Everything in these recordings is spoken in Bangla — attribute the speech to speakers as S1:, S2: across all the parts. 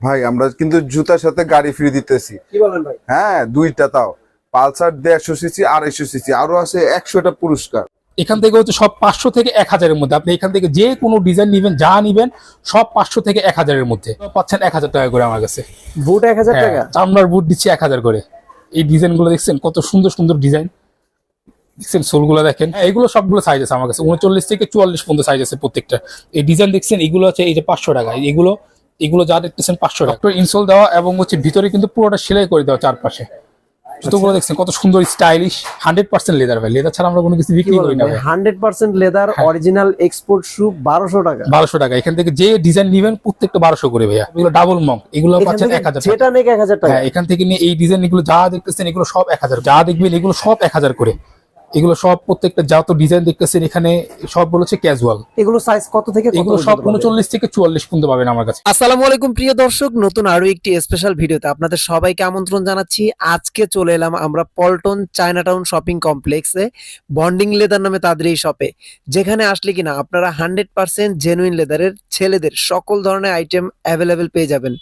S1: ভাই আমরা কিন্তু জুতার সাথে গাড়ি ফ্রি দিতেছি।
S2: কি বলেন ভাই?
S1: হ্যাঁ দুইটা তাও। পালসার দেড়শো সিসি আড়াইশো সিসি আরও আছে একশোটা পুরস্কার।
S3: এখান থেকে হচ্ছে সব পাঁচশো থেকে এক হাজারের মধ্যে। আপনি এখান থেকে যে কোনো ডিজাইন নিবেন যা নিবেন সব পাঁচশো থেকে এক হাজারের মধ্যে। পাচ্ছেন এক হাজার টাকা করে আমার কাছে।
S2: বুট এক হাজার টাকা?
S3: হ্যাঁ, চামড়ার বুট দিচ্ছি এক হাজার করে। এই ডিজাইনগুলো দেখছেন? কত সুন্দর সুন্দর ডিজাইন দেখছেন সোলগুলো দেখেন? হ্যাঁ, এগুলো সবগুলো সাইজ আছে আমার কাছে। উনচল্লিশ থেকে চুয়াল্লিশ পর্যন্ত সাইজ আছে প্রত্যেকটা। এই ডিজাইন দেখছেন? এগুলো আছে এই যে পাঁচশো টাকা। এগুলো এগুলো যা দেখতেছেন পাঁচশো টাকা। ইনসোল দেওয়া এবং হচ্ছে ভিতরে কিন্তু পুরোটা সেলাই করে দেওয়া চারপাশে। জুতোগুলো দেখছেন কত সুন্দর স্টাইলিশ হান্ড্রেড পার্সেন্ট লেদার ভাই। লেদার ছাড়া আমরা কোনো কিছু বিক্রি করি না
S2: hundred percent leather. Original export shoe বারোশো টাকা।
S3: বারোশো টাকা। এখান থেকে যে ডিজাইন নিবেন প্রত্যেকটা বারোশো করে ভাইয়া। এগুলো ডাবল মং এগুলো পাচ্ছেন এক হাজার
S2: যেটা নেই এক হাজার টাকা।
S3: হ্যাঁ এখান থেকে নিয়ে এই ডিজাইন এগুলো যা দেখতেছেন এগুলো সব এক হাজার। যা দেখবেন এগুলো সব এক হাজার করে। এগুলো সব প্রত্যেকটা যত ডিজাইন দেখতেছেন এখানে সব বলেছে ক্যাজুয়াল
S2: এগুলো সাইজ কত থেকে
S3: এগুলো সব উনচল্লিশ থেকে চুয়াল্লিশ পর্যন্ত পাবেন আমার কাছে।
S4: আসসালামু আলাইকুম প্রিয় দর্শক নতুন আরও একটি স্পেশাল ভিডিওতে আপনাদের সবাইকে আমন্ত্রণ জানাচ্ছি। আজকে চলে এলাম আমরা পল্টন চায়নাটাউন শপিং কমপ্লেক্সে বন্ডিং লেদার নামে তাদের এই শপে যেখানে আসলে কিনা আপনারা হান্ড্রেড পার্সেন্ট জেনুইন লেদারের ছেলেদের সকল ধরনের আইটেম অ্যাভেলেবেল পেয়ে যাবেন।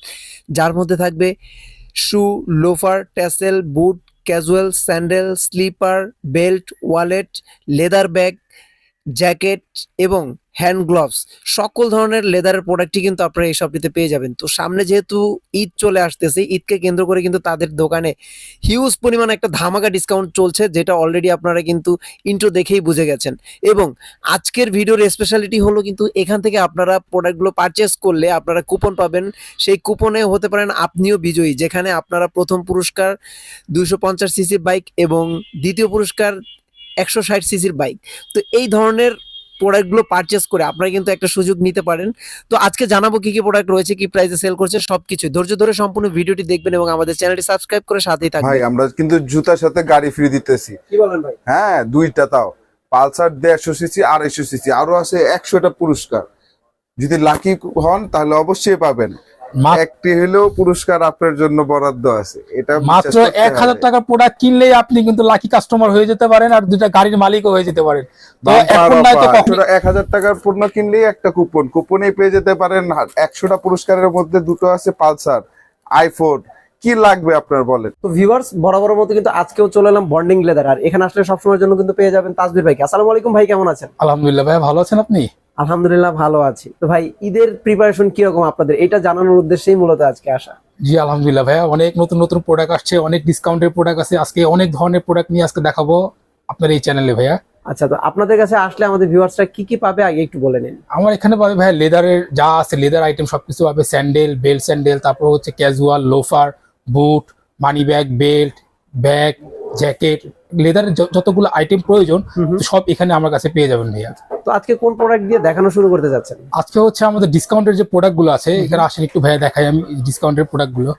S4: যার মধ্যে থাকবে shoe loafer tassel boot casual sandal slipper belt wallet leather bag jacket এবং হ্যান্ড গ্লোভস, সকল ধরনের লেদারের প্রোডাক্টই কিন্তু আপনারা এই শপটিতে পেয়ে যাবেন। তো সামনে যেহেতু ঈদ চলে আসতেছে, ঈদকে কেন্দ্র করে কিন্তু তাদের দোকানে হিউজ পরিমাণ একটা ধামাকা ডিসকাউন্ট চলছে, যেটা অলরেডি আপনারা কিন্তু ইন্ট্রো দেখেই বুঝে গেছেন। এবং আজকের ভিডিওর স্পেশালিটি হলো কিন্তু এখান থেকে আপনারা প্রোডাক্টগুলো পারচেস করলে আপনারা কুপন পাবেন। সেই কুপনে হতে পারেন আপনিও বিজয়ী, যেখানে আপনারা প্রথম পুরস্কার দুশো সিসির বাইক এবং দ্বিতীয় পুরস্কার একশো ষাট সিসির বাইক তো এই ধরনের প্রোডাক্টগুলো পারচেস করে আপনারা কিন্তু একটা সুযোগ নিতে পারেন। তো আজকে জানাব কি কি প্রোডাক্ট রয়েছে কি প্রাইসে সেল করছে সবকিছু ধৈর্য ধরে সম্পূর্ণ ভিডিওটি দেখবেন এবং আমাদের চ্যানেলটি সাবস্ক্রাইব করে সাথেই থাকবেন।
S1: ভাই আমরা কিন্তু জুতার সাথে গাড়ি ফ্রি দিতেছি।
S2: কি বলেন ভাই?
S1: হ্যাঁ দুইটা তাও। পালসার দেড়শো সিসি আড়াইশো সিসি আরও আছে একশোটা পুরস্কার। যদি লাকি হন তাহলে অবশ্যই পাবেন। একটি হলেও পুরস্কার আপনার জন্য বরাদ্দ আছে। এটা
S3: মাত্র এক হাজার টাকা প্রোডাক্ট কিনলেই আপনি কিন্তু লাকি কাস্টমার হয়ে যেতে পারেন আর দুটা গাড়ির মালিকও হয়ে যেতে পারেন।
S1: এক হাজার টাকার পণ্য কিনলেই একটা কুপন কুপনে পেয়ে যেতে পারেন। একশোটা পুরস্কারের মধ্যে দুটো আছে পালসার আইফোন কি লাগবে আপনার বলেন?
S2: তো ভিউয়ার্স বরাবর মতো কিন্তু আজকেও চলে এলাম বন্ডিং লেদার আর এখানে আসলে সবসময়ের জন্য কিন্তু পেয়ে যাবেন তাজবির ভাইকে। আসসালামু আলাইকুম ভাই কেমন আছেন?
S3: আলহামদুলিল্লাহ ভাই ভালো আছেন আপনি?
S2: আলহামদুলিল্লাহ ভালো আছি। তো ভাই ঈদের প্রিপারেশন কীরকম আপনাদের? এটা জানানোর উদ্দেশ্যেই মূলত আজকে আসা।
S3: জি আলহামদুলিল্লাহ ভাইয়া অনেক নতুন নতুন প্রোডাক্ট আসছে অনেক ডিসকাউন্টের প্রোডাক্ট আছে। আজকে অনেক ধরনের প্রোডাক্ট নিয়ে আজকে দেখাবো আপনার এই চ্যানেলে ভাইয়া।
S2: আচ্ছা তো আপনাদের কাছে আসলে আমাদের ভিউয়ার্সরা কি কি পাবে? আগে একটু বলে নিন।
S3: আমার এখানে পাবে ভাইয়া লেদারের যা আছে লেদার আইটেম সবকিছু পাবে। স্যান্ডেল বেল্ট স্যান্ডেল তারপর হচ্ছে casual loafer boot money bag belt bag jacket লেদারের যতগুলো আইটেম প্রয়োজন সব এখানে আমার কাছে পেয়ে যাবেন ভাইয়া।
S2: তো আজকে কোন প্রোডাক্ট দিয়ে দেখানো শুরু করতে যাচ্ছেন?
S3: আজকে হচ্ছে আমাদের ডিসকাউন্টের যে প্রোডাক্টগুলো আছে এখানে আসেন একটু ভাইয়া দেখাই আমি ডিসকাউন্টের প্রোডাক্টগুলো।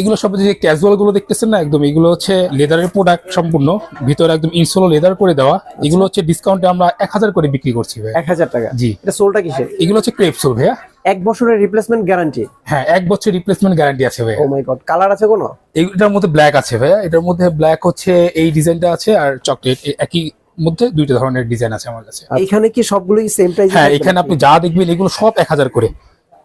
S3: এগুলো সব যে ক্যাজুয়ালগুলো দেখতেছেন না একদম এগুলো হচ্ছে লেদারের প্রোডাক্ট সম্পূর্ণ। ভিতরে একদম ইনসোলো লেদার করে দেওয়া। এগুলো হচ্ছে ডিসকাউন্টে আমরা এক হাজার করে বিক্রি করছি ভাই।
S2: এক হাজার টাকা।
S3: জি।
S2: এটা সোলটা কিসের?
S3: এগুলো হচ্ছে ক্রেপ সোল ভাইয়া।
S2: এক বছরের রিপ্লেসমেন্ট গ্যারান্টি
S3: হ্যাঁ এক বছর রিপ্লেসমেন্ট গ্যারান্টি আছে ভাইয়া।
S2: ও মাই গড কালার আছে কোনো?
S3: এটার মধ্যে ব্ল্যাক আছে ভাইয়া। এটার মধ্যে ব্ল্যাক হচ্ছে এই ডিজাইনটা আছে আর চকলেট একই মধ্যে দুইটা ধরনের ডিজাইন আছে আমার কাছে।
S2: এখানে কি সবগুলোই সেম প্রাইস
S3: হ্যাঁ এখানে আপনি যা দেখবেন এগুলো সব এক হাজার করে।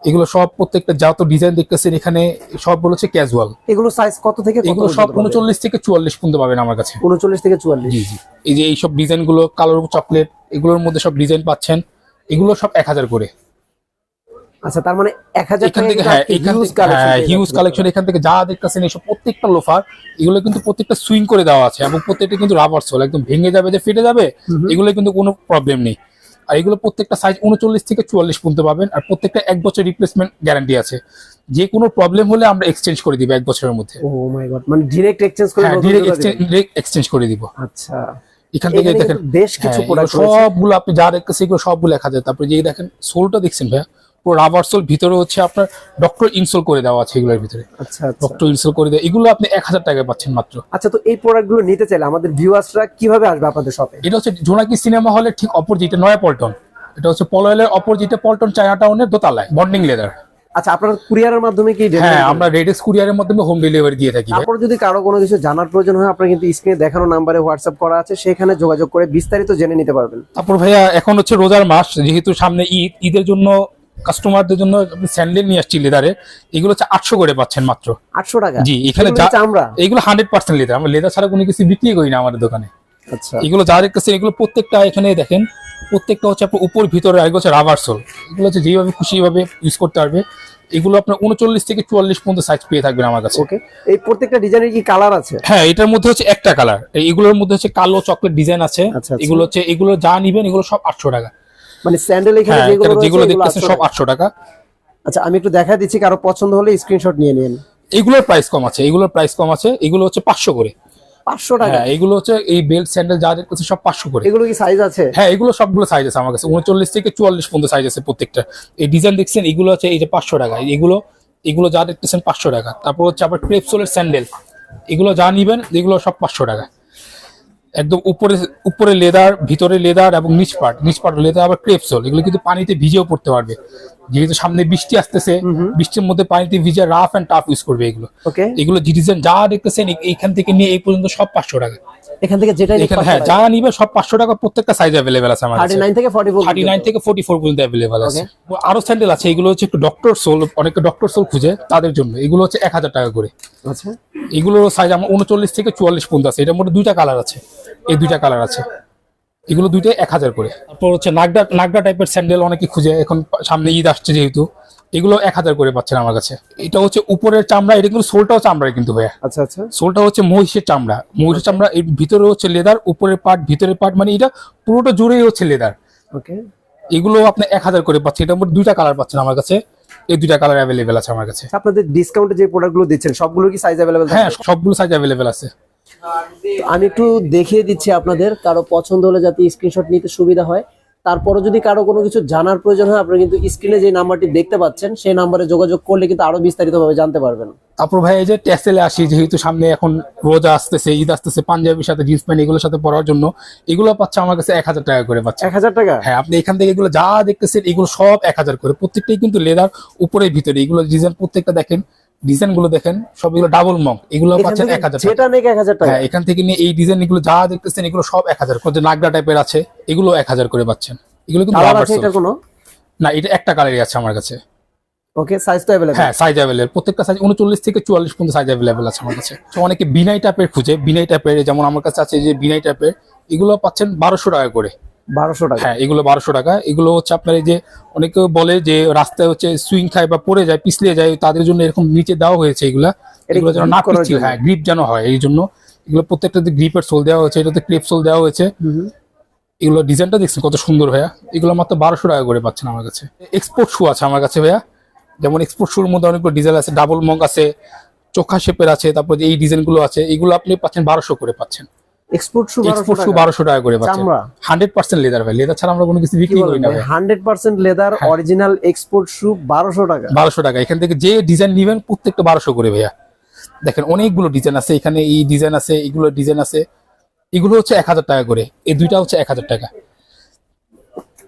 S3: এগুলো সব প্রত্যেকটা যত ডিজাইন দেখতেছেন এখানে সব বলেছে ক্যাজুয়াল
S2: এগুলো সাইজ কত থেকে
S3: এগুলো সব উনচল্লিশ থেকে চুয়াল্লিশ পর্যন্ত পাবেন আমার কাছে।
S2: উনচল্লিশ থেকে চুয়াল্লিশ।
S3: জি জি। এই যে এইসব ডিজাইনগুলো কালোর চকলেট এগুলোর মধ্যে সব ডিজাইন পাচ্ছেন এগুলো সব এক হাজার করে।
S2: আচ্ছা তার মানে এক হাজার
S3: এখান থেকে হ্যাঁ এখান থেকে হ্যাঁ হিউজ কালেকশন এখান থেকে যা দেখতেছেন এইসব প্রত্যেকটা লোফার এগুলো কিন্তু প্রত্যেকটা সুইং করে দেওয়া আছে এবং প্রত্যেকটা কিন্তু রাবার সোল একদম ভেঙে যাবে যে ফেটে যাবে এগুলো কিন্তু কোনো প্রবলেম নেই। আর এগুলো প্রত্যেকটা সাইজ উনচল্লিশ থেকে চুয়াল্লিশ পর্যন্ত পাবেন আর প্রত্যেকটা এক বছর রিপ্লেসমেন্ট গ্যারান্টি আছে। যে কোনো প্রবলেম হলে আমরা এক্সচেঞ্জ করে দিব এক বছরের মধ্যে।
S2: ও মাই গড মানে এক্সচেঞ্জ করে
S3: হ্যাঁ এক্সচেঞ্জ করে দিব।
S2: আচ্ছা।
S3: এখান থেকে দেখেন
S2: বেশ কিছু
S3: হ্যাঁ, সবগুলো আপনি যা দেখতে সেগুলো সবগুলো দেখা যায় তারপরে যে দেখেন সোলটা দেখছেন ভাইয়া? পুরো রাবার সোল ভিতরে হচ্ছে আপনার ডক্টর ইনসোল করে দেওয়া আছে এগুলোর ভিতরে।
S2: আচ্ছা আচ্ছা।
S3: ডক্টর ইনসোল করে দেওয়া এগুলো আপনি এক হাজার টাকায় পাচ্ছেন মাত্র।
S2: আচ্ছা তো এই প্রোডাক্টগুলো নিতে চাইলে আমাদের ভিউয়ার্সরা কীভাবে আসবে আপনাদের শপে
S3: এটা হচ্ছে জোনাকি সিনেমা হলের ঠিক অপোজিটে নয়া পল্টন এটা হচ্ছে পলয়েলের অপোজিটে পল্টন চায়না টাউনের দোতলায় বন্ডিং লেদার
S2: আচ্ছা আপনারা কুরিয়ারের মাধ্যমে কি
S3: হ্যাঁ আমরা রেডেক্স কুরিয়ারের মাধ্যমে হোম ডেলিভারি দিয়ে থাকি।
S2: তারপর যদি কারও কোনো কিছু জানার প্রয়োজন হয় আপনারা কিন্তু স্ক্রিনে দেখানো নাম্বারে হোয়াটসঅ্যাপ করা আছে সেখানে যোগাযোগ করে বিস্তারিত জেনে নিতে পারবেন।
S3: তারপর ভাইয়া এখন হচ্ছে রোজার মাস যেহেতু সামনে ঈদ ঈদের জন্য কাস্টমারদের জন্য স্যান্ডেল নিয়ে আসছি লেদারে এগুলো হচ্ছে আটশো করে পাচ্ছেন মাত্র।
S2: আটশো টাকা?
S3: জি এখানে
S2: এগুলো
S3: হান্ড্রেড পার্সেন্ট লেদার। আমরা লেদার ছাড়া কোনো কিছু বিক্রি করি না আমাদের দোকানে।
S2: আচ্ছা।
S3: এগুলো যা দেখতেছেন এগুলো প্রত্যেকটা এখানে দেখেন প্রত্যেকটা হচ্ছে আপনার উপর ভিতরে আর হচ্ছে রাবার সোল এগুলো হচ্ছে যেভাবে খুশি ভাবে ইউজ করতে পারবে। এগুলো আপনার উনচল্লিশ থেকে চুয়াল্লিশ পর্যন্ত সাইজ পেয়ে থাকবেন আমার কাছে।
S2: ওকে এই প্রত্যেকটা ডিজাইনের কি কালার আছে?
S3: হ্যাঁ এটার মধ্যে হচ্ছে একটা কালার এগুলোর মধ্যে হচ্ছে কালো চকলেট ডিজাইন আছে।
S2: আচ্ছা, আচ্ছা।
S3: এগুলো হচ্ছে এগুলো যা নিবেন এগুলো সব আটশো টাকা।
S2: মানে স্যান্ডেল এখানে
S3: হ্যাঁ
S2: যেগুলো
S3: যেগুলো দেখতেছেন সব
S2: টাকা।
S3: আটশো টাকা।
S2: আচ্ছা আমি একটু দেখা দিচ্ছি কারও পছন্দ হলে স্ক্রিনশট নিয়ে নিন।
S3: এগুলোর প্রাইস কম আছে এগুলোর প্রাইস কম আছে এগুলো হচ্ছে পাঁচশো করে।
S2: পাঁচশো টাকা?
S3: হ্যাঁ এগুলো হচ্ছে এই বেল্ট স্যান্ডেল যা দেখতেছে সব পাঁচশো করে।
S2: এগুলো কি সাইজ আছে?
S3: হ্যাঁ এগুলো সবগুলো সাইজ আছে আমার কাছে উনচল্লিশ থেকে চুয়াল্লিশ পর্যন্ত সাইজ আছে প্রত্যেকটা। এই ডিজাইন দেখছেন এগুলো আছে এই যে পাঁচশো টাকা এগুলো এগুলো যা দেখতেছেন পাঁচশো টাকা। তারপর হচ্ছে আবার ক্রেপসোলের স্যান্ডেল এগুলো যা নিবেন এগুলো সব পাঁচশো টাকা। একদম উপরে উপরে লেদার ভিতরে লেদার এবং নিচপাট। নিচপাট লেদার আবার ক্রেপসোল এগুলো কিন্তু পানিতে ভিজেও পড়তে পারবে। যেহেতু সামনে বৃষ্টি আসতেছে বৃষ্টির মধ্যে পানিতে ভিজে রাফ অ্যান্ড টাফ ইউজ করবে এগুলো।
S2: ওকে
S3: এগুলো ডিজাইন যা দেখতেছেন এইখান থেকে নিয়ে এই পর্যন্ত সব পাঁচশো টাকা।
S2: এখান থেকে যেটা
S3: এখানে হ্যাঁ যা নিবে সব পাঁচশো টাকা প্রত্যেকটা সাইজ অ্যাভেলেবেল আছে
S2: থার্টি নাইন থেকে ফর্টি ফোর
S3: থার্টি নাইন থেকে ফোর্টি ফোর পর্যন্ত অ্যাভেলেবেল আছে আরও স্যান্ডেল আছে এগুলো হচ্ছে একটু ডক্টর সোল অনেকে ডক্টর সোল খুঁজে তাদের জন্য। এগুলো হচ্ছে এক হাজার টাকা করে।
S2: আচ্ছা।
S3: এগুলোর সাইজ আমার উনচল্লিশ থেকে চুয়াল্লিশ পর্যন্ত আছে। এটার মধ্যে দুইটা কালার আছে। এই দুইটা কালার আছে। এগুলো দুইটাই এক হাজার করে। তারপর হচ্ছে নাগডা নাগডা টাইপের স্যান্ডেল অনেকে খুঁজে। এখন সামনে ঈদ আসছে যেহেতু। এগুলো এক হাজার করে পাচ্ছেন আমার কাছে। এটা হচ্ছে উপরের চামড়া এটা কিন্তু সোলটাও চামড়ায় কিন্তু ভাইয়া।
S2: আচ্ছা আচ্ছা।
S3: সোলটা হচ্ছে মহিষের চামড়া। মহিষের চামড়া এর ভিতরে হচ্ছে লেদার উপরের পার্ট ভিতরের পার্ট মানে এটা পুরোটা জুড়েই হচ্ছে লেদার।
S2: ওকে।
S3: এগুলো আপনি এক হাজার করে পাচ্ছেন। এটা মধ্যে দুইটা কালার পাচ্ছেন আমার কাছে। এই দুইটা কালার অ্যাভেলেবেল আছে আমার কাছে।
S2: আপনাদের ডিসকাউন্টে যে প্রোডাক্টগুলো দিচ্ছেন সবগুলো কি সাইজ অ্যাভেলেবেল
S3: হ্যাঁ সবগুলো সাইজ অ্যাভেলেবেল আছে।
S2: আমি একটু দেখিয়ে দিচ্ছি আপনাদের। কারও পছন্দ হলে যাতে স্ক্রিনশট নিতে সুবিধা হয়। তারপরে যদি কারও কোনো কিছু জানার প্রয়োজন হয় আপনারা কিন্তু স্ক্রিনে যে নাম্বারটি দেখতে পাচ্ছেন সেই নাম্বারে যোগাযোগ করলে কিন্তু আরও বিস্তারিতভাবে জানতে পারবেন।
S3: তারপর ভাই এই যে টেসেলে আসি যেহেতু সামনে এখন রোজা আসতেছে ঈদ আসতেছে পাঞ্জাবির সাথে জিন্স প্যান্ট এগুলোর সাথে পরার জন্য এগুলো পাচ্ছে আমার কাছে এক হাজার টাকা করে পাচ্ছে।
S2: এক হাজার টাকা?
S3: হ্যাঁ আপনি এখান থেকে এগুলো যা দেখতেছেন এগুলো সব এক হাজার করে। প্রত্যেকটাই কিন্তু লেদার উপরে ভিতরে এগুলো ডিজাইন প্রত্যেকটা দেখেন ডিজাইনগুলো দেখেন সব এগুলো ডাবল মং এগুলো পাচ্ছেন এক হাজার
S2: যেটা নেই এক হাজার টাকা।
S3: হ্যাঁ এখান থেকে নিয়ে এই ডিজাইন এগুলো যা দেখতেছেন এগুলো সব এক হাজার। করে নাগরা টাইপের আছে এগুলো এক হাজার করে পাচ্ছেন। এগুলো কিন্তু না এটা একটা কালারই আছে আমার কাছে।
S2: ওকে সাইজ তো অ্যাভেলেবেল
S3: হ্যাঁ সাইজ প্রত্যেকটা সাইজ উনচল্লিশ থেকে চুয়াল্লিশ পর্যন্ত সাইজ অ্যাভেলেবল আছে আমার কাছে। তো অনেকে বিনাই টাইপের খুঁজে বিনাই টাইপের যেমন আমার কাছে আছে যে বিনাই টাইপের এগুলো পাচ্ছেন বারোশো টাকা করে।
S2: বারোশো টাকা।
S3: হ্যাঁ এগুলো বারোশো টাকা। এগুলো হচ্ছে আপনার এই যে অনেকে বলে যে রাস্তায় হচ্ছে সুইং খায় বা পড়ে যায় পিছলে যায় তাদের জন্য এরকম নিচে দেওয়া হয়েছে এগুলা। এগুলো যেন না হ্যাঁ গ্রিপ যেন হয় এই জন্য। এগুলো প্রত্যেকটাতে গ্রিপের সোল দেওয়া হয়েছে এটাতে সোল দেওয়া হয়েছে। এগুলো ডিজাইনটা দেখছেন কত সুন্দর ভাইয়া। এগুলো মাত্র বারোশো টাকা করে পাচ্ছেন আমার কাছে। এক্সপোর্ট শু আছে আমার কাছে ভাইয়া। যেমন এক্সপোর্ট শুর মধ্যে অনেকগুলো ডিজাইন আছে ডাবল মগ আছে চোখা শেপের আছে তারপর এই ডিজাইনগুলো আছে এগুলো আপনি পাচ্ছেন বারোশো করে পাচ্ছেন।
S2: এক্সপোর্ট শু
S3: এক্সপোর্ট শু বারোশো টাকা করে পাচ্ছেন
S2: চামড়া?
S3: হান্ড্রেড পার্সেন্ট লেদার ভাই। লেদার ছাড়া আমরা কোনো কিছু বিক্রি করি না ভাই।
S2: Hundred percent leather. Original export shoe বারোশো টাকা।
S3: বারোশো টাকা। এখান থেকে যে ডিজাইন নিবেন প্রত্যেকটা বারোশো করে ভাইয়া। দেখেন অনেকগুলো ডিজাইন আছে। এখানে এই ডিজাইন আছে এগুলো ডিজাইন আছে। এগুলো হচ্ছে এক হাজার টাকা করে। এই দুইটা হচ্ছে এক হাজার টাকা।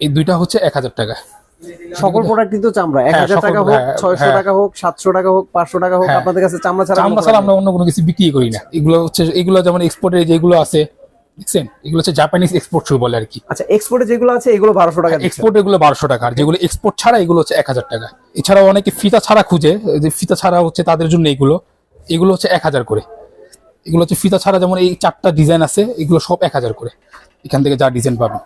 S3: এই দুইটা হচ্ছে এক হাজার টাকা।
S2: সকল প্রোডাক্ট কিন্তু চামড়া। এক
S3: হ্যাঁ,
S2: হাজার টাকা হোক
S3: হ্যাঁ,
S2: ছয়শো
S3: হ্যাঁ।
S2: টাকা হোক সাতশো টাকা হোক পাঁচশো টাকা হোক। আপনাদের কাছে চামড়া ছাড়া
S3: আমরা ছাড়া আমরা অন্য কোনো কিছু বিক্রি করি না। এগুলো হচ্ছে এগুলো যেমন এক্সপোর্টের যেগুলো আছে দেখছেন? এগুলো হচ্ছে জাপানিজ এক্সপোর্ট শু বলে আর কি।
S2: আচ্ছা এক্সপোর্টে যেগুলো আছে এগুলো বারোশো টাকা
S3: এক্সপোর্ট এগুলো বারোশো টাকা। আর যেগুলো এক্সপোর্ট ছাড়া এগুলো হচ্ছে এক হাজার টাকা। এছাড়াও অনেকে ফিতা ছাড়া খুঁজে যে ফিতা ছাড়া হচ্ছে তাদের জন্য এগুলো। এগুলো হচ্ছে এক হাজার করে। এগুলো হচ্ছে ফিতা ছাড়া যেমন এই চারটা ডিজাইন আছে এগুলো সব এক হাজার করে। এখান থেকে যা ডিজাইন পাবেন।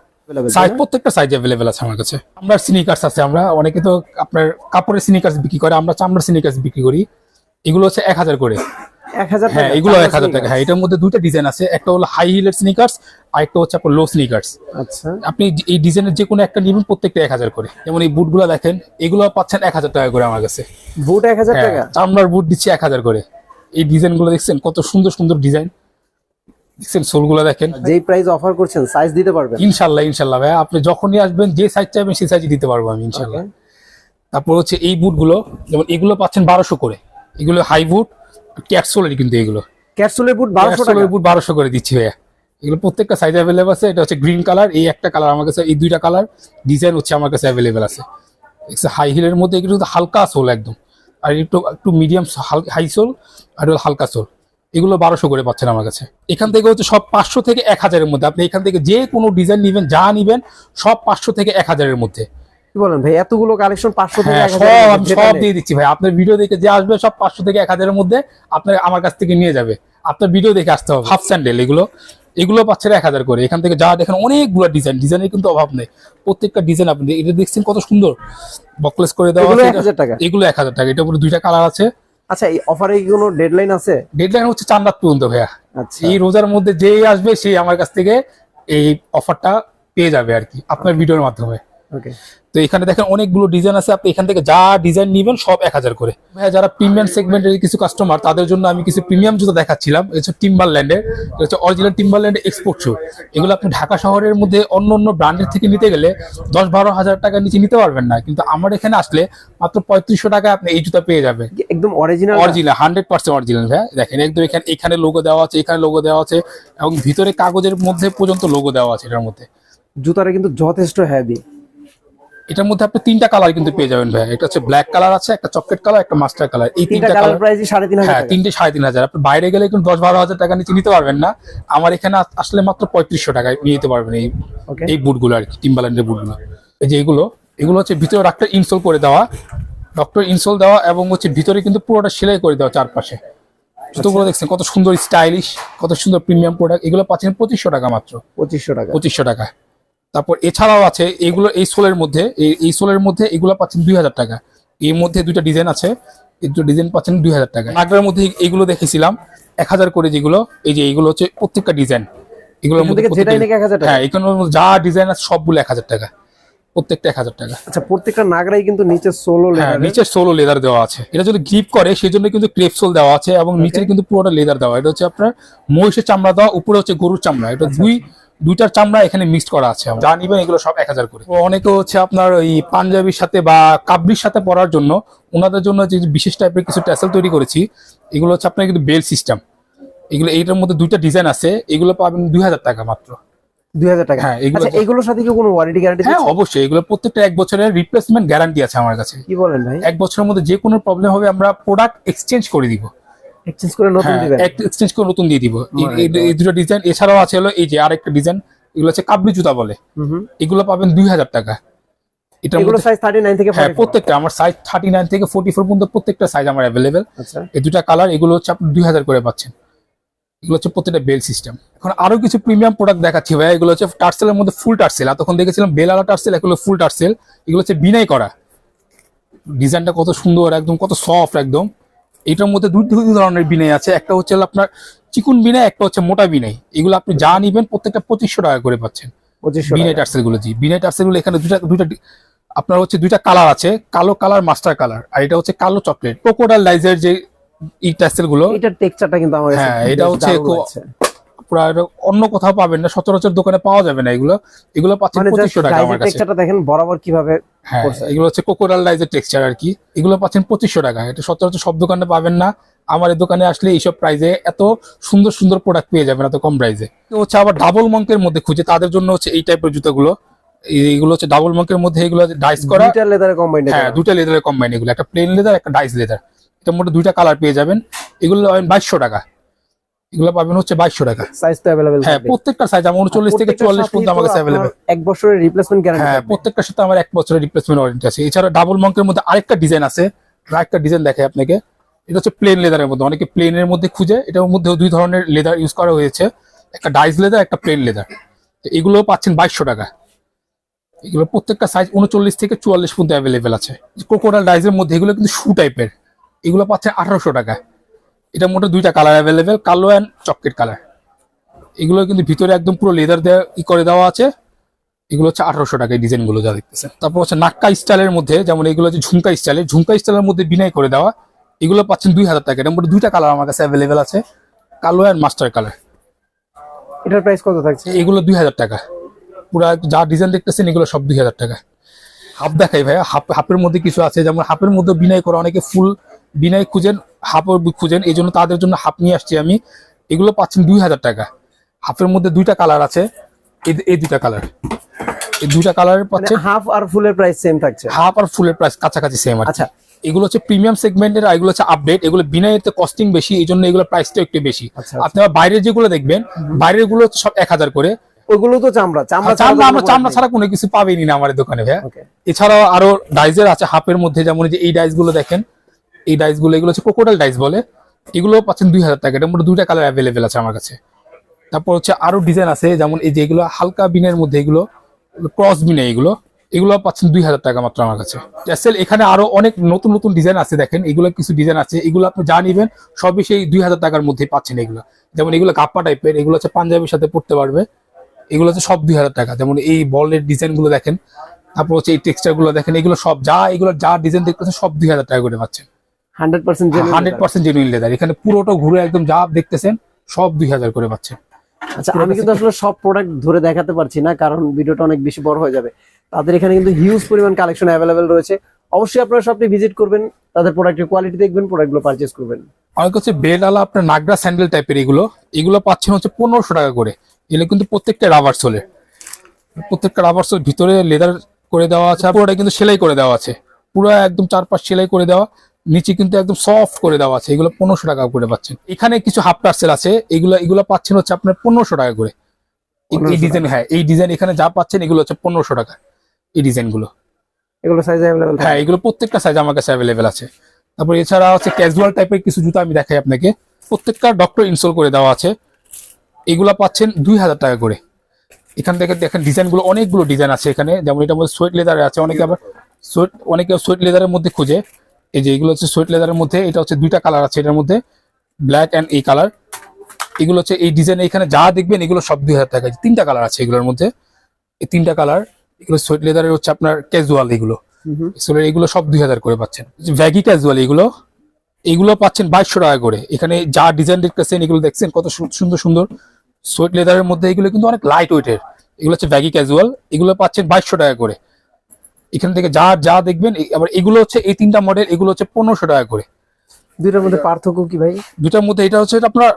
S3: সাইজ প্রত্যেকটা সাইজ অ্যাভেলেবেল আছে আমার কাছে। আমরা সিনিকার্স আছে আমরা অনেকে তো আপনার কাপড়ের সিনিকার্স বিক্রি করে আমরা চামড়ার সিনিকার্স বিক্রি করি। এগুলো হচ্ছে এক হাজার করে। হ্যাঁ এগুলো এক হাজার টাকা। হ্যাঁ এটার মধ্যে দুইটা ডিজাইন আছে একটা হলো হাই হিলের স্নিকার্স আর একটা হচ্ছে আপনার লো স্নিকার্স
S2: আচ্ছা।
S3: আপনি এই ডিজাইনের যে কোনো একটা নিবেন প্রত্যেকটা এক হাজার করে। যেমন এই বুটগুলো দেখেন এগুলো পাচ্ছেন এক হাজার টাকা করে আমার কাছে।
S2: বুট এক হাজার
S3: হ্যাঁ,
S2: টাকা?
S3: চামড়ার বুট দিচ্ছি এক হাজার করে। এই ডিজাইনগুলো দেখছেন কত সুন্দর সুন্দর ডিজাইন দেখছেন সোলগুলো দেখেন।
S2: যেই প্রাইস অফার করছেন সাইজ দিতে পারবেন।
S3: ইনশাল্লাহ ইনশাল্লাহ ভাই আপনি যখনই আসবেন যে সাইজ চাইবেন সেই সাইজই দিতে পারব আমি ইনশাল্লাহ। তারপর হচ্ছে এই বুটগুলো যেমন এগুলো পাচ্ছেন বারোশো করে। এগুলো হাই বুট ক্যাটসোলের কিন্তু এগুলো।
S2: ক্যাপসুলের বুট বারোশো
S3: বুট বারোশো করে দিচ্ছি ভাইয়া। এগুলো প্রত্যেকটা সাইজ অ্যাভেলেবল আছে। এটা হচ্ছে গ্রিন কালার এই একটা কালার আমার কাছে এই দুইটা কালার ডিজাইন হচ্ছে আমার কাছে অ্যাভেলেবেল আছে। হাই হিলের মধ্যে এগুলো হালকা সোল একদম। আর একটু একটু মিডিয়াম হাই সোল আর হালকা সোল এগুলো বারোশো করে পাচ্ছেন আমার কাছে। এখান থেকে হচ্ছে সব পাঁচশো থেকে এক হাজারের মধ্যে। আপনি এখান থেকে যে কোনো ডিজাইন নিবেন যা নিবেন সব পাঁচশো থেকে এক হাজারের মধ্যে।
S2: কি বলেন ভাই এতগুলো কালেকশন পাঁচশো থেকে
S3: হ্যাঁ সব দিয়ে দিচ্ছি ভাই। আপনার ভিডিও দেখে যে আসবে সব পাঁচশো থেকে এক হাজারের মধ্যে আপনার আমার কাছ থেকে নিয়ে যাবে। আপনার ভিডিও দেখে আসতে হবে। হাফ স্যান্ডেল এগুলো। এগুলো এক হাজার করে। এখান থেকে যা দেখেন অনেকগুলো ডিজাইন ডিজাইনের কিন্তু অভাব নেই। প্রত্যেকটা ডিজাইন আপনি এটা দেখছেন কত সুন্দর। বকলেস করে দেওয়া
S2: এগুলো এক হাজার টাকা।
S3: এগুলো এক হাজার টাকা। এটা পুরো দুইটা কালার আছে।
S2: আচ্ছা এই অফারে কি কোনো ডেডলাইন আছে?
S3: ডেডলাইন হচ্ছে চার রাত পর্যন্ত ভাইয়া।
S2: আচ্ছা।
S3: এই রোজার মধ্যে যেই আসবে সেই আমার কাছ থেকে এই অফারটা পেয়ে যাবে আর কি আপনার ভিডিওর মাধ্যমে।
S2: ওকে
S3: তো এখানে দেখেন অনেকগুলো ডিজাইন আছে। আপনি এখান থেকে যা ডিজাইন নিবেন সব এক হাজার করে। ভাইয়া যারা প্রিমিয়াম সেগমেন্টের কিছু কাস্টমার তাদের জন্য আমি কিছু প্রিমিয়াম জুতো দেখাচ্ছিলাম। এটা হচ্ছে টিম্বারল্যান্ডের এটা হচ্ছে অরিজিনাল টিম্বারল্যান্ড এক্সপোর্ট শু এগুলো আপনি ঢাকা শহরের মধ্যে অন্য অন্য ব্র্যান্ডের থেকে নিতে গেলে দশ বারো হাজার টাকার নিচে নিতে পারবেন না। কিন্তু আমার এখানে আসলে মাত্র পঁয়ত্রিশশো টাকায় আপনি এই জুতা পেয়ে যাবেন।
S2: একদম original
S3: original hundred percent original ভাই দেখেন একদম এখানে এখানে লোগো দেওয়া আছে এখানে লোগো দেওয়া আছে এবং ভিতরে কাগজের মধ্যে পর্যন্ত লোগো দেওয়া আছে এটার মধ্যে।
S2: জুতাটা কিন্তু যথেষ্ট হেভি
S3: এটার মধ্যে আপনি তিনটা কালার কিন্তু পেয়ে যাবেন ভাই এটা হচ্ছে ব্ল্যাক কালার আছে একটা চকলেট কালার একটা মাস্টার কালার এই
S2: তিনটা কালার প্রাইসই সাড়ে তিন হাজার
S3: হ্যাঁ তিনটে সাড়ে তিন হাজার। আপনি বাইরে গেলে কিন্তু দশ বারো হাজার টাকা নিচে নিতে পারবেন না। আমার এখানে আসলে মাত্র পঁয়ত্রিশশো টাকায় নিয়ে যেতে পারবেন এই এই বুটগুলো আর কি টিম্বাল্যান্ডের বুটগুলো এই যে এগুলো এগুলো হচ্ছে ভিতরে ডাক্তার ইনস্টল করে দেওয়া। ডক্টর ইনস্টল দেওয়া এবং হচ্ছে ভিতরে কিন্তু পুরোটা সেলাই করে দেওয়া চারপাশে। জুতোগুলো দেখছেন কত সুন্দর স্টাইলিশ কত সুন্দর প্রিমিয়াম প্রোডাক্ট এগুলো পাচ্ছেন পঁচিশশো টাকা মাত্র।
S2: পঁচিশশো টাকা।
S3: পঁচিশশো টাকা। তারপর এছাড়াও আছে এগুলো এই সোলের মধ্যে এই- এই সোলের মধ্যে এগুলো পাচ্ছেন দুই হাজার টাকা। এর মধ্যে দুইটা ডিজাইন আছে এই দুটো ডিজাইন পাচ্ছেন দুই হাজার টাকা। নাগরার মধ্যে এইগুলো দেখেছিলাম এক হাজার করে যেগুলো এই যে এইগুলো হচ্ছে প্রত্যেকটা ডিজাইন। এগুলোর মধ্যে হ্যাঁ মধ্যে যা ডিজাইন আছে সবগুলো এক হাজার টাকা। প্রত্যেকটা এক হাজার টাকা।
S2: আচ্ছা প্রত্যেকটা নাগরাই কিন্তু নিচে সোলো
S3: হ্যাঁ নিচে সোলো লেদার দেওয়া আছে। এটা যদি গ্রিপ করে সেই জন্য কিন্তু ক্রেপ সোল দেওয়া আছে এবং নিচে কিন্তু পুরোটা লেদার দেওয়া। এটা হচ্ছে আপনার মহিষের চামড়া দেওয়া উপরে হচ্ছে গরুর চামড়া। এটা দুই দুইটার চামড়া এখানে মিক্সড করা আছে যা নিবেন এগুলো সব এক হাজার করে। অনেকে হচ্ছে আপনার ওই পাঞ্জাবির সাথে বা কাবরির সাথে পরার জন্য ওনাদের জন্য যে বিশেষ টাইপের কিছু ট্যাসেল তৈরি করেছি এগুলো হচ্ছে আপনার কিন্তু বেল সিস্টেম এগুলো এইটার মধ্যে দুইটা ডিজাইন আছে এগুলো পাবেন দুই হাজার টাকা মাত্র।
S2: দুই হাজার টাকা?
S3: হ্যাঁ, এগুলো-
S2: আচ্ছা এগুলোর সাথে কি কোনো ওয়ারেন্টি গ্যারান্টি
S3: হ্যাঁ অবশ্যই এগুলো প্রত্যেকটা এক বছরের রিপ্লেসমেন্ট গ্যারান্টি আছে আমার কাছে।
S2: কি বলেন ভাই?
S3: এক বছরের মধ্যে যে কোনো প্রবলেম হবে আমরা প্রোডাক্ট এক্সচেঞ্জ করে দিব।
S2: এক্সচেঞ্জ করে নতুন
S3: হ্যাঁ
S2: দিবেন।
S3: এক্সচেঞ্জ করে নতুন দিয়ে দিব। এই- দুটো ডিজাইন এছাড়াও আছে হলো এই যে আরেকটা ডিজাইন এগুলো হচ্ছে কাবলি জুতা বলে। এগুলো পাবেন দুই হাজার টাকা।
S2: এগুলো সাইজ থেকে
S3: হ্যাঁ প্রত্যেকটা আমার সাইজ থার্টি নাইন থেকে ফোর্টি ফোর পর্যন্ত প্রত্যেকটা সাইজ আমার অ্যাভেলেবেল
S2: আচ্ছা।
S3: এই দুটা কালার এগুলো হচ্ছে আপনি করে পাচ্ছেন। এগুলো হচ্ছে প্রত্যেকটা বেল সিস্টেম এখন আরও কিছু প্রিমিয়াম প্রোডাক্ট দেখাচ্ছি ভাই এগুলো হচ্ছে টার্সেলের মধ্যে ফুল টার্সেল তখন দেখেছিলাম বেলালা টার্সেল এগুলো ফুল টার্সেল এগুলো হচ্ছে বিনাই করা। ডিজাইনটা কত সুন্দর একদম কত সফট একদম। এটার মধ্যে দুই দুই ধরনের বিনাই আছে। একটা হচ্ছে আপনার চিকুন বিনাই একটা হচ্ছে মোটা বিনাই এগুলো আপনি যা নিবেন প্রত্যেকটা পঁচিশশো টাকা করে পাচ্ছেন।
S2: পঁচিশশো
S3: বিনাই টার্সেলগুলো জি। বিনাই টার্সেলগুলো এখানে দুইটা দুইটা আপনার হচ্ছে দুইটা কালার আছে। কালো কালার মাস্টার কালার। আর এটা হচ্ছে কালো চকলেট। ক্রোকোডাইল লাইজের যে ই টার্সেলগুলো
S2: এটার টেক্সচারটা কিন্তু আমার
S3: হ্যাঁ, এটা হচ্ছে এটা অন্য কোথাও পাবেন না সচরাচর দোকানে পাওয়া যাবে না এগুলো। এগুলো পাচ্ছেন
S2: মানে
S3: পঁচিশশো টাকা আমার কাছে।
S2: দেখেন বরাবর কীভাবে
S3: হ্যাঁ এগুলো হচ্ছে কোকোডাল লাইজের টেক্সচার আর কি। এগুলো পাচ্ছেন পঁচিশশো টাকা। এটা সচরাচর সব দোকানে পাবেন না। আমার এই দোকানে আসলে এইসব প্রাইজে এত সুন্দর সুন্দর প্রোডাক্ট পেয়ে যাবেন এত কম প্রাইজে হচ্ছে আবার ডাবল মঙ্কের মধ্যে খুঁজে তাদের জন্য হচ্ছে এই টাইপের জুতোগুলো। এই- এইগুলো হচ্ছে ডাবল মঙ্কের মধ্যে এগুলো ডাইস করা।
S2: দুইটা লেদারে কম্বাইন্ড
S3: হ্যাঁ দুটা লেদারের কম্বাইন এগুলো। একটা প্লেন লেদার একটা ডাইস লেদার এটার মধ্যে দুইটা কালার পেয়ে যাবেন। এগুলো বাইশশো টাকা। এগুলো পাবেন হচ্ছে বাইশশো টাকা।
S2: সাইজ তো অ্যাভেলেবেল
S3: হ্যাঁ প্রত্যেকটা সাইজ আমার উনচল্লিশ থেকে চুয়াল্লিশ পর্যন্ত আমার কাছে অ্যাভেলেবেল
S2: এক বছরের
S3: হ্যাঁ, প্রত্যেকটার সাথে আমার এক বছরের রিপ্লেসমেন্ট ওয়ারেন্টি আছে। এছাড়া ডাবল মঙ্কের মধ্যে আরেকটা ডিজাইন আছে। আরেকটা ডিজাইন দেখে আপনাকে। এটা হচ্ছে প্লেন লেদারের মধ্যে। অনেকে প্লেনের মধ্যে খুঁজে এটার মধ্যে দুই ধরনের লেদার ইউজ করা হয়েছে। একটা ডাইস লেদার একটা প্লেন লেদার এগুলো পাচ্ছেন বাইশশো টাকা। এগুলো প্রত্যেকটা সাইজ উনচল্লিশ থেকে চুয়াল্লিশ পর্যন্ত অ্যাভেলেবেল আছে। কোকোডাল ডাইসের মধ্যে এগুলো কিন্তু শু টাইপের এগুলো পাচ্ছে আঠারোশো টাকা। এটার মোটে দুইটা কালার অ্যাভেলেবেল কালো অ্যান্ড চকলেট কালার এগুলো কিন্তু ভিতরে একদম পুরো লেদার দেওয়া ই করে দেওয়া আছে। এগুলো হচ্ছে আঠারোশো টাকায় ডিজাইনগুলো যা দেখতেছেন। তারপর হচ্ছে নাক্কা স্টাইলের মধ্যে যেমন এগুলো হচ্ছে ঝুমকা স্টাইলের ঝুমকা স্টাইলের মধ্যে বিনাই করে দেওয়া এগুলো পাচ্ছেন দুই হাজার টাকা। এটার মধ্যে দুইটা কালার আমার কাছে অ্যাভেলেবেল আছে কালো অ্যান্ড মাস্টার কালার
S2: এটার প্রাইস কত থাকছে?
S3: এগুলো দুই হাজার টাকা। পুরো যা ডিজাইন দেখতেছেন এগুলো সব দুই হাজার টাকা। হাফ দেখাই ভাই হাফ হাফের মধ্যে কিছু আছে যেমন হাফের মধ্যে বিনাই করা অনেকে ফুল বিনাই খুঁজেন হাফ খুঁজেন এই জন্য তাদের জন্য হাফ নিয়ে আসছি আমি। এগুলো পাচ্ছেন দুই হাজার টাকা। হাফের মধ্যে দুইটা কালার আছে। এই- দুইটা কালার। এই দুইটা কালারের
S2: মানে
S3: পাচ্ছে
S2: হাফ আর ফুলের প্রাইস সেম থাকছে।
S3: হাফ আর ফুলের প্রাইস কাছাকাছি সেম আছে
S2: আচ্ছা।
S3: এগুলো হচ্ছে প্রিমিয়াম সেগমেন্টের এগুলো হচ্ছে আপডেট এগুলো বিনা এতে কস্টিং বেশি এই জন্য এগুলো প্রাইসটা একটু বেশি।
S2: আচ্ছা
S3: আপনারা বাইরের যেগুলো দেখবেন বাইরেরগুলো সব এক হাজার করে।
S2: ওইগুলো তো চামড়া। চামড়া
S3: চামড়া আমরা চামড়া ছাড়া কোনো কিছু পাবেনি না আমার এই দোকানে ভাইয়া। এছাড়াও আরও ডাইজের আছে হাফের মধ্যে যেমন এই ডাইসগুলো দেখেন। এই ডাইসগুলো, এগুলো হচ্ছে ক্রোকোডাইল ডাইস বলে। এগুলো পাচ্ছেন দুই হাজার টাকা। এটার মধ্যে দুইটা কালার অ্যাভেলেবেল আছে আমার কাছে। তারপর হচ্ছে আরও ডিজাইন আছে, যেমন এই যে এগুলো হালকা বিনের মধ্যে এগুলো ক্রস বিনে এগুলো এগুলো পাচ্ছেন দুই হাজার টাকা মাত্র আমার কাছে। এখানে আরও অনেক নতুন নতুন ডিজাইন আছে দেখেন। এগুলো কিছু ডিজাইন আছে, এগুলো আপনি যা নিবেন, সবই সেই দুই হাজার টাকার মধ্যে পাচ্ছেন এগুলো। যেমন এগুলো কাপ্পা টাইপের এগুলো হচ্ছে পাঞ্জাবির সাথে পড়তে পারবে। এগুলো হচ্ছে সব দুই হাজার টাকা। যেমন এই বলের ডিজাইনগুলো দেখেন। তারপর হচ্ছে এই টেক্সচারগুলো দেখেন, এগুলো সব যা, এগুলো যা ডিজাইন দেখতেছেন, সব দুই হাজার টাকা করে পাচ্ছেন।
S2: Hundred percent
S3: hundred percent genuine leather এখানে পুরোটা ঘুরে একদম যা দেখতেছেন সব দুই হাজার করে পাচ্ছেন
S2: আচ্ছা আমি কিন্তু আসলে সব প্রোডাক্ট ধরে দেখাতে পারছি না কারণ ভিডিওটা অনেক বেশি বড় হয়ে যাবে। তাদের এখানে কিন্তু হিউজ পরিমাণ কালেকশন অ্যাভেলেবেল রয়েছে। অবশ্যই আপনারা শপটি ভিজিট করবেন তাদের প্রোডাক্টের কোয়ালিটি দেখবেন প্রোডাক্টগুলো পারচেজ করবেন।
S3: অনেক হচ্ছে বেড আলা আপনার নাগরা স্যান্ডেল টাইপের এগুলো এগুলো পাচ্ছেন হচ্ছে পনেরোশো টাকা করে। এগুলো কিন্তু প্রত্যেকটা রাবার সোলে প্রত্যেকটা রাবার সোল ভিতরে লেদার করে দেওয়া আছে পুরোটা কিন্তু সেলাই করে দেওয়া আছে। পুরো একদম চারপাশ সেলাই করে দেওয়া। নিচে কিন্তু একদম সফট করে দেওয়া আছে। এগুলো পনেরোশো টাকা করে পাচ্ছেন। এখানে কিছু হাফ টার্সেল আছে। এগুলো এগুলো পাচ্ছেন হচ্ছে আপনার পনেরোশো টাকা করে। এই- এই
S2: 1500
S3: ডিজাইন হ্যাঁ এই ডিজাইন এখানে যা পাচ্ছেন এগুলো হচ্ছে পনেরোশো টাকা এই ডিজাইনগুলো।
S2: এগুলো সাইজ অ্যাভেলেবেল
S3: হ্যাঁ এগুলো প্রত্যেকটা সাইজ আমার কাছে অ্যাভেলেবেল আছে। তারপর এছাড়া হচ্ছে ক্যাজুয়াল টাইপের কিছু জুতো আমি দেখাই আপনাকে। প্রত্যেকটা ডক্টর ইনস্টল করে দেওয়া আছে। এগুলা পাচ্ছেন দুই হাজার টাকা করে। এখান থেকে দেখেন ডিজাইনগুলো অনেকগুলো ডিজাইন আছে এখানে। যেমন এটার মধ্যে সোয়েট লেদার আছে অনেকে আবার সোয়েট অনেকে সোয়েট লেদারের মধ্যে খুঁজে। এই যে এগুলো হচ্ছে সোয়েট লেদারের মধ্যে এটা হচ্ছে দুইটা কালার আছে এটার মধ্যে ব্ল্যাক অ্যান্ড এই কালার এগুলো হচ্ছে এই ডিজাইন এখানে যা দেখবেন এগুলো সব দুই হাজার টাকা তিনটা কালার আছে এগুলোর মধ্যে। এই তিনটা কালার এগুলো সোয়েট লেদারের হচ্ছে আপনার ক্যাজুয়াল এগুলো। এগুলো সব দুই হাজার করে পাচ্ছেন। ভ্যাগি ক্যাজুয়াল এগুলো এগুলো পাচ্ছেন বাইশশো টাকা করে। এখানে যা ডিজাইন দেখতেছেন এগুলো দেখছেন কত সুন্দর সুন্দর। সোয়েট লেদারের মধ্যে এগুলো কিন্তু অনেক লাইট ওয়েটের এগুলো হচ্ছে ভ্যাগি ক্যাজুয়াল এগুলো পাচ্ছেন বাইশশো টাকা করে। এখান থেকে যা যা দেখবেন আবার এগুলো হচ্ছে এই তিনটা মডেল এগুলো হচ্ছে পনেরোশো টাকা করে।
S2: দুইটার মধ্যে পার্থক্য কি ভাই?
S3: দুটার মধ্যে এটা হচ্ছে আপনার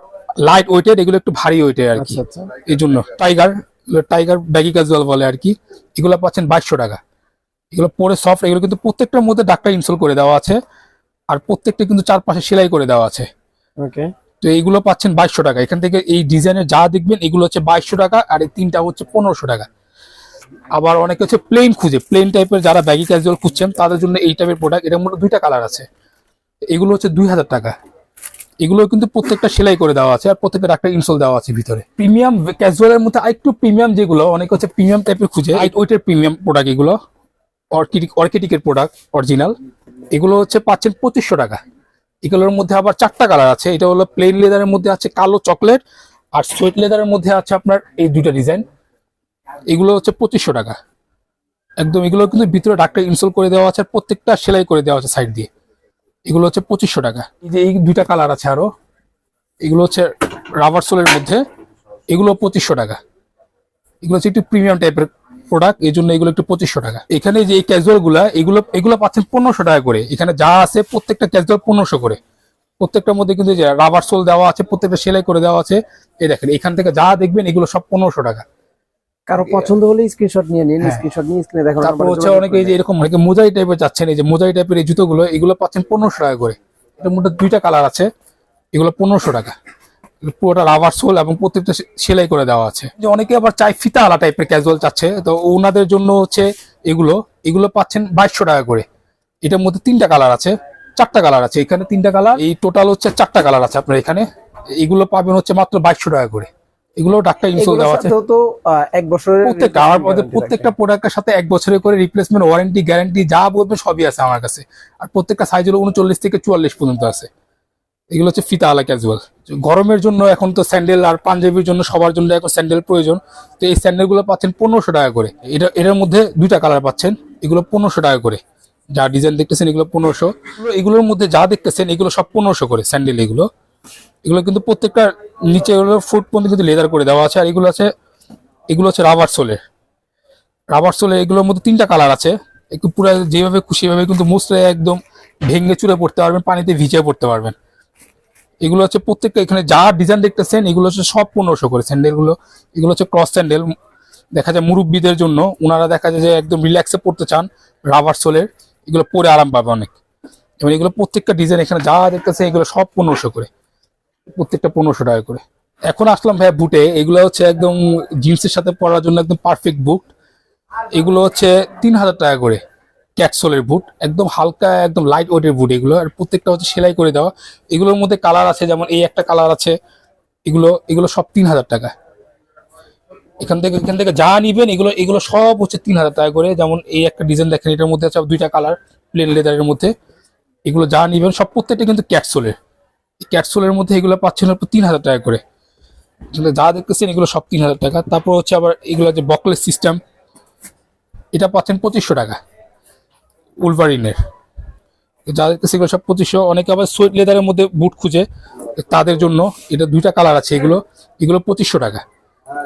S3: লাইট ওয়েটের এগুলো একটু ভারী ওয়েটের আর কি।
S2: আচ্ছা আচ্ছা।
S3: এই জন্য টাইগার টাইগার ব্যাগি ক্যাজুয়াল বলে আর কি এগুলো পাচ্ছেন বাইশশো টাকা। এগুলো পরে সফট এগুলো কিন্তু প্রত্যেকটার মধ্যে ডাক্তার ইনস্টল করে দেওয়া আছে আর প্রত্যেকটা কিন্তু চারপাশে সেলাই করে দেওয়া আছে।
S2: ওকে
S3: তো এইগুলো পাচ্ছেন বাইশশো টাকা। এখান থেকে এই ডিজাইনের যা দেখবেন এগুলো হচ্ছে বাইশশো টাকা আর এই তিনটা হচ্ছে পনেরোশো টাকা। আবার অনেকে হচ্ছে প্লেন খুঁজে প্লেন টাইপের যারা ব্যাগি ক্যাজুয়াল খুঁজছেন, তাদের জন্য এই টাইপের প্রোডাক্ট এটার মধ্যে দুইটা কালার আছে। এগুলো হচ্ছে দুই হাজার টাকা। এগুলো কিন্তু প্রত্যেকটা সেলাই করে দেওয়া আছে আর প্রত্যেকটা একটা ইনস্টল দেওয়া আছে ভিতরে। প্রিমিয়াম ক্যাজুয়ালের মধ্যে আরেকটু প্রিমিয়াম যেগুলো, অনেক হচ্ছে প্রিমিয়াম টাইপের খুঁজে ওইটার প্রিমিয়াম প্রোডাক্ট এগুলো অর্কিটিক অর্কিটিকের প্রোডাক্ট অরিজিনাল এগুলো হচ্ছে পাচ্ছেন পঁচিশশো টাকা। এগুলোর মধ্যে আবার চারটা কালার আছে। এটা হলো প্লেন লেদারের মধ্যে আছে কালো চকলেট আর সোয়েট লেদারের মধ্যে আছে আপনার এই দুইটা ডিজাইন এগুলো হচ্ছে পঁচিশশো টাকা। একদম এগুলো কিন্তু ভিতরে ডাক্তার ইনস্টল করে দেওয়া আছে, প্রত্যেকটা সেলাই করে দেওয়া আছে সাইড দিয়ে। এগুলো হচ্ছে পঁচিশশো টাকা। এই যে এই দুইটা কালার আছে আরও। এগুলো হচ্ছে রাবার সোলের মধ্যে। এগুলো পঁচিশশো টাকা। এগুলো হচ্ছে একটু প্রিমিয়াম টাইপের প্রোডাক্ট এই জন্য এগুলো একটু পঁচিশশো টাকা। এখানে যে এই ক্যাজুয়ালগুলা, এগুলো এগুলো পাচ্ছেন পনেরোশো টাকা করে। এখানে যা আছে প্রত্যেকটা ক্যাজুয়াল পনেরোশো করে। প্রত্যেকটার মধ্যে কিন্তু রাবার সোল দেওয়া আছে, প্রত্যেকটা সেলাই করে দেওয়া আছে। এই দেখেন, এখান থেকে যা দেখবেন এগুলো সব পনেরোশো টাকা।
S2: কারও পছন্দ হলে স্ক্রিনশট নিয়ে নিন
S3: হ্যাঁ।
S2: স্ক্রিনশট নিয়ে স্ক্রিনে দেখো
S3: তারপর হচ্ছে অনেকে এই যে এরকম অনেকে মোজাই টাইপের যাচ্ছেন এই যে মোজাই টাইপের এই জুতোগুলো এগুলো পাচ্ছেন পনেরোশো টাকা করে। এটার মধ্যে দুইটা কালার আছে এগুলো পনেরোশো টাকা। পুরোটা রাবার সোল এবং প্রত্যেকটা সেলাই করে দেওয়া আছে। যে অনেকে আবার চাই ফিতা আলা টাইপের ক্যাজুয়াল চাচ্ছে তো ওনাদের জন্য হচ্ছে এগুলো এগুলো পাচ্ছেন বাইশশো টাকা করে। এটার মধ্যে তিনটা কালার আছে চারটা কালার আছে। এখানে তিনটা কালার এই টোটাল হচ্ছে চারটা কালার আছে আপনার এখানে। এগুলো পাবেন হচ্ছে মাত্র বাইশশো টাকা করে। এগুলো ডাক্তার
S2: এগুলোর
S3: দেওয়া আছে।
S2: তো এক বছরের
S3: প্রত্যেকটা আমার প্রত্যেকটা প্রোডাক্টের সাথে এক বছরের করে রিপ্লেসমেন্ট ওয়ারেন্টি গ্যারান্টি যা বলবেন সবই আছে আমার কাছে। আর প্রত্যেকটা সাইজ হলো উনচল্লিশ থেকে চুয়াল্লিশ পর্যন্ত আছে। এগুলো হচ্ছে ফিতা আলা ক্যাজুয়াল গরমের জন্য এখন তো স্যান্ডেল আর পাঞ্জাবির জন্য সবার জন্য এখন স্যান্ডেল প্রয়োজন। তো এই স্যান্ডেলগুলো পাচ্ছেন পনেরোশো টাকা করে। এটা এটার মধ্যে দুইটা কালার পাচ্ছেন। এগুলো পনেরোশো টাকা করে। যা ডিজাইন দেখতেছেন এগুলো পনেরোশো। এগুলোর মধ্যে যা দেখতেছেন এগুলো সব পনেরোশো করে স্যান্ডেল এগুলো। এগুলো কিন্তু প্রত্যেকটা নিচে ফুট পর্যন্ত কিন্তু লেদার করে দেওয়া আছে, আর এগুলো আছে, এগুলো হচ্ছে রাবার সোলের রাবার সোলের এগুলোর মধ্যে তিনটা কালার আছে। একটু পুরো যেভাবে খুশি ভাবে কিন্তু মুসলে একদম ভেঙে চুরে পড়তে পারবেন, পানিতে ভিজে পড়তে পারবেন। এগুলো হচ্ছে প্রত্যেকটা, এখানে যা ডিজাইন দেখতেছেন, এগুলো হচ্ছে সব পনেরোশো করে স্যান্ডেলগুলো। এগুলো হচ্ছে ক্রস স্যান্ডেল দেখা যায় মুরব্বীদের জন্য। ওনারা দেখা যায় যে একদম রিল্যাক্সে পড়তে চান রাবার সোলের এগুলো পরে আরাম পাবে অনেক। এবং এগুলো প্রত্যেকটা ডিজাইন এখানে যা দেখতেছে এগুলো সব পনেরোশো করে। প্রত্যেকটা পনেরোশো টাকা করে। এখন আসলাম ভাই বুটে এগুলো হচ্ছে একদম জিন্সের সাথে পরার জন্য একদম পারফেক্ট বুট এগুলো হচ্ছে তিন হাজার টাকা করে ক্যাটসোলের বুট একদম হালকা, একদম লাইট ওয়েটের বুট এগুলো। আর প্রত্যেকটা হচ্ছে সেলাই করে দেওয়া। এগুলোর মধ্যে কালার আছে, যেমন এই একটা কালার আছে। এগুলো এগুলো সব তিন হাজার টাকা। এখান থেকে এখান থেকে যা নিবেন, এগুলো এগুলো সব হচ্ছে তিন হাজার টাকা করে। যেমন এই একটা ডিজাইন দেখেন, এটার মধ্যে আছে দুইটা কালার প্লেন লেদারের মধ্যে। এগুলো যা নিবেন, সব প্রত্যেকটা কিন্তু ক্যাটসোলের ক্যাটসোলের মধ্যে এগুলো পাচ্ছেন আপনার তিন হাজার টাকা করে। যা দেখতেছেন এগুলো সব তিন হাজার টাকা। তারপর হচ্ছে আবার এগুলো যে বকলেস সিস্টেম, এটা পাচ্ছেন পঁচিশশো টাকা উলভারিনের। যা দেখতেছি এগুলো সব পঁচিশশো। অনেকে আবার সুইট লেদারের মধ্যে বুট খুঁজে তাদের জন্য এটা দুইটা কালার আছে এগুলো। এগুলো পঁচিশশো টাকা।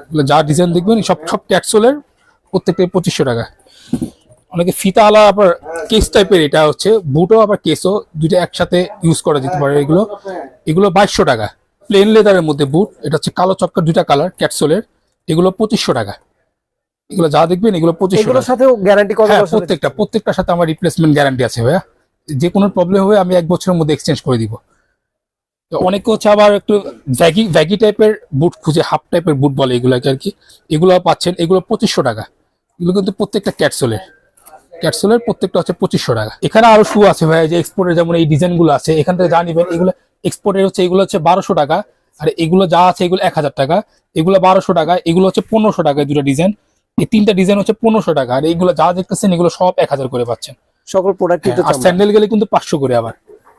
S3: এগুলো যা ডিজাইন দেখবেন সব সব ক্যাটসোলের প্রত্যেকটা পঁচিশশো টাকা। অনেকে ফিতা আলা আবার কেস টাইপের এটা হচ্ছে বুটও আবার কেসও দুইটা একসাথে ইউজ করা যেতে পারে এগুলো। এগুলো বাইশশো টাকা। প্লেন লেদারের মধ্যে বুট এটা হচ্ছে কালো চক্কর দুইটা কালার ক্যাটসোলের এগুলো পঁচিশশো টাকা। এগুলো যা দেখবেন এগুলো পঁচিশশো
S2: সাথেও গ্যারান্টি
S3: হ্যাঁ প্রত্যেকটা প্রত্যেকটার সাথে আমার রিপ্লেসমেন্ট গ্যারান্টি আছে ভাইয়া। যে কোনো প্রবলেম হবে আমি এক বছরের মধ্যে এক্সচেঞ্জ করে দিব। তো অনেকে হচ্ছে আবার একটু ভ্যাগি ভ্যাগি টাইপের বুট খুঁজে হাফ টাইপের বুট বলে এগুলোকে আর কি। এগুলো পাচ্ছেন এগুলো পঁচিশশো টাকা। এগুলো কিন্তু প্রত্যেকটা ক্যাটসোলের ক্যাটসোলের প্রত্যেকটা হচ্ছে পঁচিশশো টাকা। এখানে আরও শু আছে ভাই যে এক্সপোর্টের যেমন এই ডিজাইনগুলো আছে এখান থেকে যা নিবেন এগুলো এক্সপোর্টের হচ্ছে এগুলো হচ্ছে বারোশো টাকা আর এগুলো যা আছে এগুলো এক হাজার টাকা এগুলো বারোশো টাকা এগুলো হচ্ছে পনেরোশো টাকা দুটো ডিজাইন এই তিনটা ডিজাইন হচ্ছে পনেরোশো টাকা আর এইগুলো যা দেখতেছেন এগুলো সব এক হাজার করে পাচ্ছেন।
S2: সকল প্রোডাক্ট
S3: হ্যাঁ, আর স্যান্ডেল গেলে কিন্তু পাঁচশো করে আবার।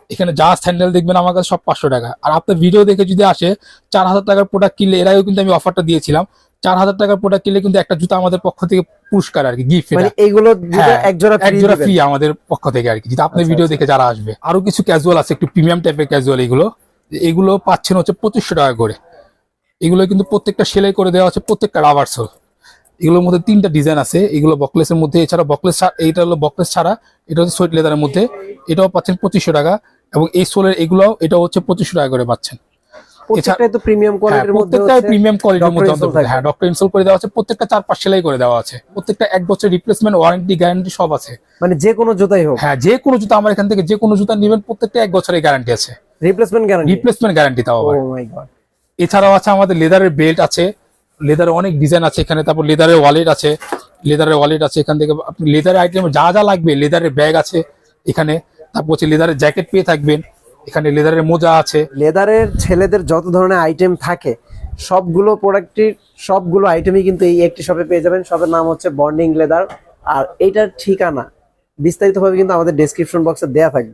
S3: এখানে যা স্যান্ডেল দেখবেন আমার কাছে সব পাঁচশো টাকা। আর আপনার ভিডিও দেখে যদি আসে চার হাজার টাকার প্রোডাক্ট কিনলে এর আগেও কিন্তু আমি অফারটা দিয়েছিলাম। চার হাজার টাকার প্রোডাক্ট কিনলে কিন্তু একটা জুতা আমাদের পক্ষ থেকে পুরস্কার আর কি গিফট
S2: মানে এইগুলো
S3: হ্যাঁ,
S2: এক জোড়া
S3: এক জোড়া
S2: ফ্রি
S3: আমাদের পক্ষ থেকে আর কি যেটা আপনার
S2: আচ্ছা,
S3: ভিডিও
S2: আচ্ছা।
S3: দেখে যারা আসবে। আরও কিছু ক্যাজুয়াল আছে একটু প্রিমিয়াম টাইপের ক্যাজুয়াল এগুলো। এগুলো পাচ্ছেন হচ্ছে পঁচিশশো টাকা করে। এগুলো কিন্তু প্রত্যেকটা সেলাই করে দেওয়া হচ্ছে প্রত্যেকটা রাবার সোল এগুলোর মধ্যে তিনটা ডিজাইন আছে এগুলো বকলেসের মধ্যে এছাড়া বকলেস এইটা হলো বকলেস ছাড়া এটা হচ্ছে সোয়েট লেদারের মধ্যে। এটাও পাচ্ছেন পঁচিশশো টাকা এবং এই সোলের এগুলোও এটাও হচ্ছে পঁচিশশো টাকা করে পাচ্ছেন।
S2: প্রত্যেকটাই তো প্রিমিয়াম
S3: হ্যাঁ,
S2: কোয়ালিটির মধ্যে
S3: প্রত্যেকটা প্রিমিয়াম কোয়ালিটির মধ্যে অন্তর্ভুক্ত। হ্যাঁ ডক্টর ইনস্টল করে দেওয়া আছে প্রত্যেকটা চার পাঁচ সেলাই করে দেওয়া আছে। প্রত্যেকটা এক বছর রিপ্লেসমেন্ট ওয়ারেন্টি গ্যারান্টি সব আছে।
S2: মানে যে কোনো জুতাই হোক।
S3: হ্যাঁ যে কোনো জুতা আমার এখান থেকে যে কোনো জুতা নেবেন প্রত্যেকটা এক বছরের গ্যারান্টি আছে।
S2: রিপ্লেসমেন্ট গ্যারান্টি
S3: রিপ্লেসমেন্ট গ্যারান্টি তাও
S2: ও মাই গড
S3: এছাড়াও আছে আমাদের লেদারের বেল্ট আছে লেদারের অনেক ডিজাইন আছে এখানে তারপর লেদারের ওয়ালেট আছে লেদারের ওয়ালেট আছে এখান থেকে আপনি লেদারের আইটেম যা যা লাগবে লেদারের ব্যাগ আছে এখানে তারপর হচ্ছে লেদারের জ্যাকেট পেয়ে থাকবেন। এখানে লেদারের মোজা আছে।
S2: লেদারের ছেলেদের যত ধরনের আইটেম থাকে, সবগুলো প্রোডাক্টের সবগুলো আইটেমই কিন্তু এই একটি শপে পেয়ে যাবেন। শপের নাম হচ্ছে বন্ডিং লেদার আর এইটার ঠিকানা বিস্তারিতভাবে কিন্তু আমাদের ডেসক্রিপশন বক্সে দেওয়া থাকবে।